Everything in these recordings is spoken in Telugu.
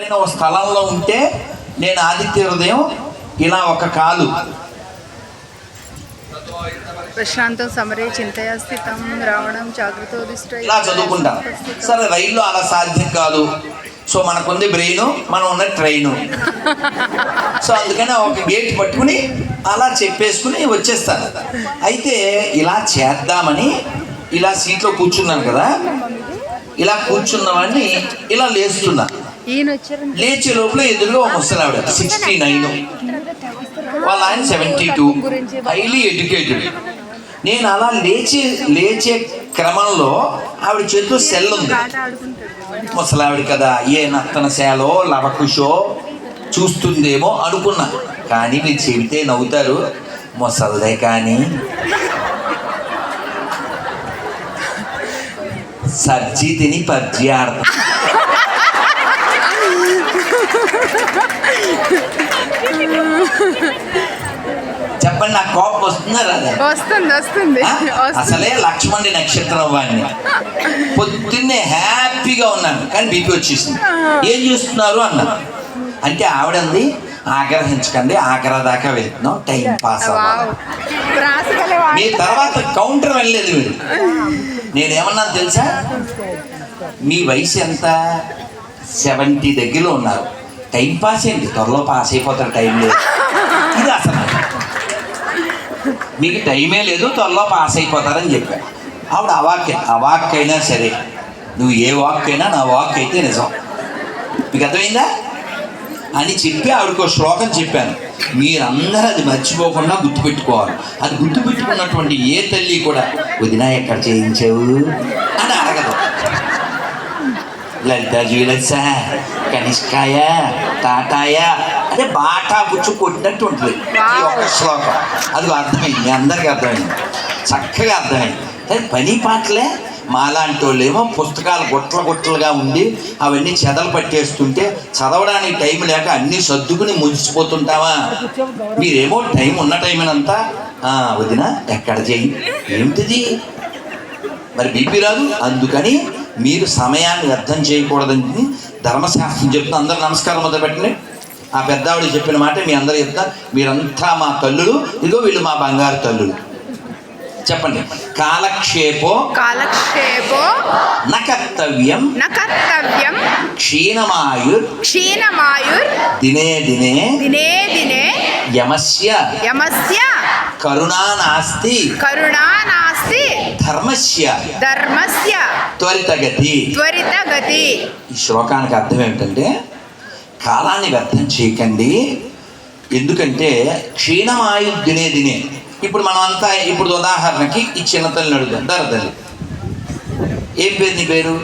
నేను ఒక స్థలంలో ఉంటే నేను ఆదిత్య హృదయం ఇలా ఒక కాలు. ప్రశాంతం సమరే చింతయా స్థితం రావణం జాగ్రత్తోదిష్ట ఇలా చదువుకుంటాం. సరే రైల్లో అలా సాధ్యం కాదు. సో మనకుంది బ్రెయిన్ మనం ఉన్న ట్రైను. సో అందుకని ఒక గేట్ పట్టుకుని అలా చెప్పేసుకుని వచ్చేస్తాను. అయితే ఇలా చేద్దామని ఇలా సీట్లో కూర్చున్నాను కదా. ఇలా కూర్చున్నవాడిని ఇలా లేస్తున్నా. ఈయన వచ్చారు లేచే లోపల ఎదురుగా ఒక ముసలావిడ సిక్స్టీ నైన్ వాళ్ళ ఆయన సెవెంటీ టూ హైలీ ఎడ్యుకేటెడ్ నేను అలా లేచి లేచే క్రమంలో ఆవిడ చేతిలో సెల్ ఉంది. ముసలావిడ కదా ఏ నత్తన సేలో లవకుషో చూస్తుందేమో అనుకున్నా. కానీ మీరు చెబితే నవ్వుతారు. ముసల్దే కానీ. సబ్జీ తిని పబ్జీ ఆడతా. చెప్పండి నాకు కోపం వస్తుందా రాదా? వస్తుంది వస్తుంది. అసలే లక్ష్మణుడి నక్షత్రం వాడిని పొద్దున్నే హ్యాపీగా ఉన్నాను కానీ బీపీ వచ్చేసింది. ఏం చేస్తున్నారు అన్నారు అంటే ఆవిడంది ఆగ్రహించకండి ఆగ్రా దాకా వెళ్తున్నాం టైం పాస్ వావ్. అవ్వాలి. మీ తర్వాత కౌంటర్ వెళ్ళలేదు మీరు. నేనేమన్నాను తెలుసా? మీ వయసు ఎంత? సెవెంటీ దగ్గరలో ఉన్నారు. టైం పాస్ ఏంటి? త్వరలో పాస్ అయిపోతారు టైం లేదు ఇది అసలు మీకు టైమే లేదు త్వరలో పాస్ అయిపోతారని చెప్పా. ఆవిడ అవాక్య అవాక్కైనా సరే నువ్వు ఏ వాక్ అయినా నా వాక్ అయితే నిజం. మీకు అర్థమైందా? అని చెప్పి ఆవిడకు ఒక శ్లోకం చెప్పాను. మీరందరూ అది మర్చిపోకుండా గుర్తుపెట్టుకోవాలి. అది గుర్తుపెట్టుకున్నటువంటి ఏ తల్లి కూడా వదిన ఎక్కడ చేయించావు? అని అడగదు. లలిత జ్యువెలర్సా కనిష్కాయ టాటాయా అదే బాటా బుచ్చు కొట్టినట్టు ఉంటుంది. ఈ ఒక్క శ్లోకం. అది అర్థమైంది మీ అందరికీ అర్థమైంది. చక్కగా అర్థమైంది. కానీ పని పాటలే మాలాంటి వాళ్ళేమో పుస్తకాలు గుట్టలు గుట్టలుగా ఉండి అవన్నీ చెదలు పట్టేస్తుంటే చదవడానికి టైం లేక అన్నీ సర్దుకుని ముగిసిపోతుంటావా? మీరేమో టైం ఉన్న టైం అంతా వదిన ఎక్కడ చేయి ఏమిటిది? మరి బీపీ రాదు. అందుకని మీరు సమయాన్ని వ్యర్థం చేయకూడదని ధర్మశాస్త్రం చెప్తున్నా అందరూ నమస్కారం మొదలు పెట్టండి ఆ పెద్దావిడ చెప్పిన మాట మీ అందరూ చెప్తా మీరంతా మా తల్లులు ఇదిగో వీళ్ళు మా బంగారు తల్లులు. చెప్పండి. కాలక్షేపో కాలక్షేపో న కర్తవ్యం న కర్తవ్యం క్షీణమాయుర్ క్షీణమాయుర్ దినే దినే దినే దినే యమస్య యమస్య కరుణా నాస్తి కరుణా నాస్తి ధర్మస్య ధర్మస్య త్వరితగతి. త్వరిత గతి ఈ శ్లోకానికి అర్థం ఏమిటంటే కాలాన్ని వ్యర్థం చేయకండి. ఎందుకంటే క్షీణమాయు దినే. దినే ఇప్పుడు మనం అంతా ఇప్పుడు ఉదాహరణకి ఈ చిన్న తల్లిని అడుగుదాం. తల్లి. ఏం పేరు నీ పేరు?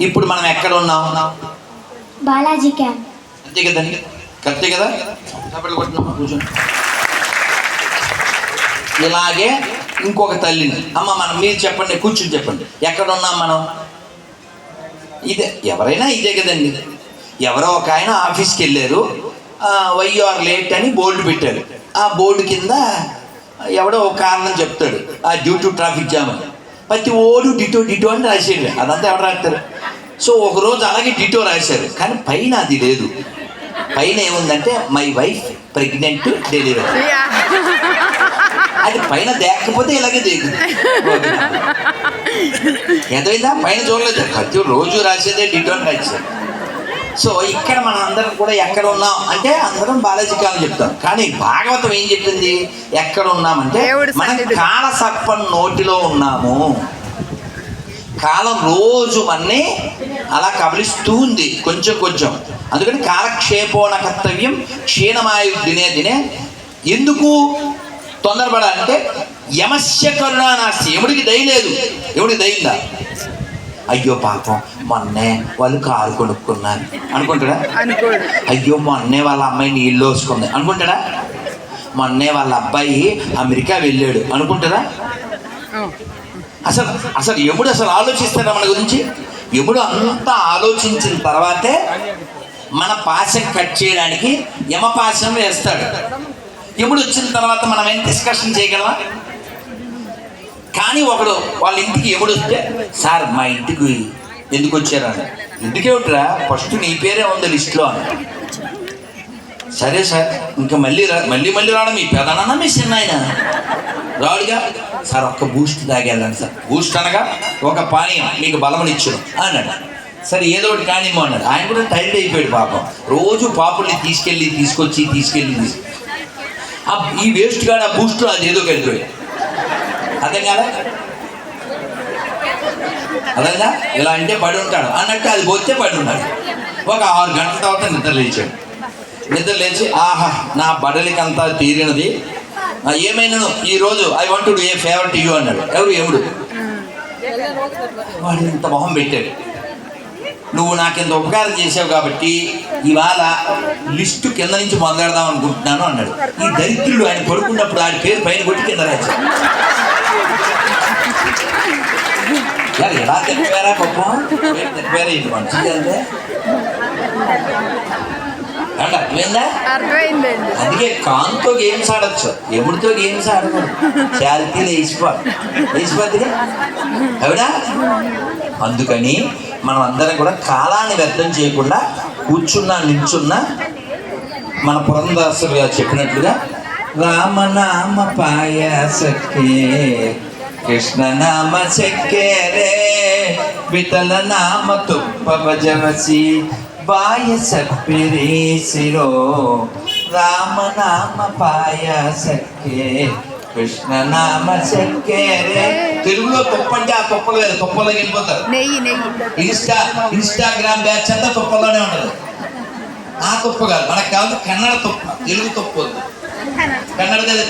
ఇప్పుడు మనం ఎక్కడ ఉన్నాం? బాలాజీ క్యాంప్. అంతే కదండి కరెక్టే కదా? చప్పట్లు కూర్చోండి ఇలాగే ఇంకొక తల్లిని. అమ్మ మనం మీరు చెప్పండి కూర్చుని చెప్పండి. ఎక్కడ ఉన్నాం మనం? ఇదే ఎవరైనా ఇదే కదండి. ఎవరో ఒక ఆయన ఆఫీస్కి వెళ్ళారు. వై ఆర్ లేట్ అని బోర్డు పెట్టారు. ఆ బోర్డు కింద ఎవడో ఒక కారణం చెప్తాడు. ఆ డ్యూ టు ట్రాఫిక్ జామ్ అని. ప్రతి ఓడు డిటో డిటో అని రాసేయండి. అదంతా ఎవరు రాస్తారు? సో ఒకరోజు అలాగే డిటో రాశారు. కానీ పైన అది లేదు. పైన ఏముందంటే మై వైఫ్ ప్రెగ్నెంట్ డెలివరీ అది పైన దేకపోతే ఇలాగే దిగుతుంది ఎంతైందా పైన చూడలేదు. ప్రతి రోజు రాసేదే డిటోన్ రాసేది సో ఇక్కడ మనం అందరం కూడా ఎక్కడ ఉన్నాం అంటే అందరం బాలాజీ కాలం చెప్తాం. కానీ భాగవతం ఏం చెప్పింది? ఎక్కడ ఉన్నామంటే మనం సన్నిధిలో. కాల సర్పం నోటిలో ఉన్నాము. కాలం రోజు మన్ని అలా కబలిస్తూ ఉంది కొంచెం కొంచెం. అందుకని కాలక్షేపోన కర్తవ్యం క్షీణమాయు దినే దినే. ఎందుకు? తొందరపడాలంటే యమస్య కరుణానాస్తి ఎముడికి దయ లేదు. ఎముడికి దయిందా అయ్యో పాపం మొన్నే వాళ్ళు కారు కొనుక్కున్నారు. అనుకుంటాడా? అయ్యో మొన్నే వాళ్ళ అమ్మాయి నీళ్ళు వేసుకుంది అనుకుంటాడా? మొన్నే వాళ్ళ అబ్బాయి అమెరికా వెళ్ళాడు. అనుకుంటారా. అసలు అసలు యముడు అసలు ఆలోచిస్తాడా మన గురించి? యముడు అంతా ఆలోచించిన తర్వాతే మన పాశం కట్ చేయడానికి యమపాశం వేస్తాడు. యముడు వచ్చిన తర్వాత మనం ఏం డిస్కషన్ చేయగలమా? కానీ ఒకడు వాళ్ళ ఇంటికి ఎవడు వస్తే సార్ మా ఇంటికి ఎందుకు వచ్చారా? ఎందుకేమిట్రా ఫస్ట్ నీ పేరే ఉంది లిస్ట్లో. అని. సరే సార్ ఇంకా మళ్ళీ రా మళ్ళీ మళ్ళీ రావడం మీ పెదనాన్న మీ చిన్న ఆయన రాడుగా సార్ ఒక్క బూస్ట్ తాగేళ్ళండి సార్. బూస్ట్ అనగా ఒక పానీయం మీకు బలమనిచ్చాడు అన్నాడు. సరే ఏదో ఒకటి కానిమ్మో అన్నాడు. ఆయన కూడా టైర్డ్ అయిపోయాడు పాపం. రోజు పాపుల్ని తీసుకెళ్ళి తీసుకొచ్చి తీసుకెళ్ళి తీసుకు ఈ వేస్ట్ కాడ ఆ అది ఏదో కలిపోయాడు అర్థం కాదా? అదన్నా ఇలా అంటే పడి ఉంటాడు. అన్నట్టు అది పోతే పడి ఉన్నాడు ఒక ఆరు గంటల తర్వాత నిద్ర లేచాడు. నిద్ర లేచి ఆహా నా బడలికంతా తీరినది. ఆ, ఏమైనాను ఈ రోజు I want a favourite you అన్నాడు. ఎవరు? ఎముడు వాడు ఇంత మొహం పెట్టాడు. నువ్వు నాకు ఇంత ఉపకారం చేసావు కాబట్టి ఇవాళ లిస్టు కింద నుంచి మొదలెడదాం అనుకుంటున్నాను అన్నాడు. ఈ దరిద్రుడు ఆయన పడుకున్నప్పుడు ఆయన పేరు పైన కొట్టి కింద రాశాడు. యార్ ఎలా తిప్పారా పాపం? తిప్పారా ఇది మంచిది అంటే అర్థమైందా? అందుకే కాన్తో గేమ్స్ ఆడొచ్చు. ఎముడితో గేమ్స్ ఆడకూడదు చారిటీలు వేసిపోదు వేసిపోద్దిగా అవునా? అందుకని మనం అందరం కూడా కాలాన్ని వ్యర్థం చేయకుండా కూర్చున్నా నిల్చున్నా మన పురందాసులు గారు చెప్పినట్లుగా రామనామ పాయాసకే కృష్ణ నామ చక్కెరే విఠల నామ తుప్ప భజవసి శిరో రామనామ పాయాసకే కృష్ణనామ చక్కెరే తెలుగులో తొప్పంటే ఆ తొప్పలు తొప్పలో వెళ్ళిపోతారు. నెయ్యి నెయ్యి. ఇన్స్టా ఇన్స్టాగ్రామ్ బ్యాచ్ అంతా తొప్పలోనే ఉండదు ఆ తొప్ప కాదు మనకు కాదు కన్నడ తొప్ప తెలుగు తొప్ప కన్నడ.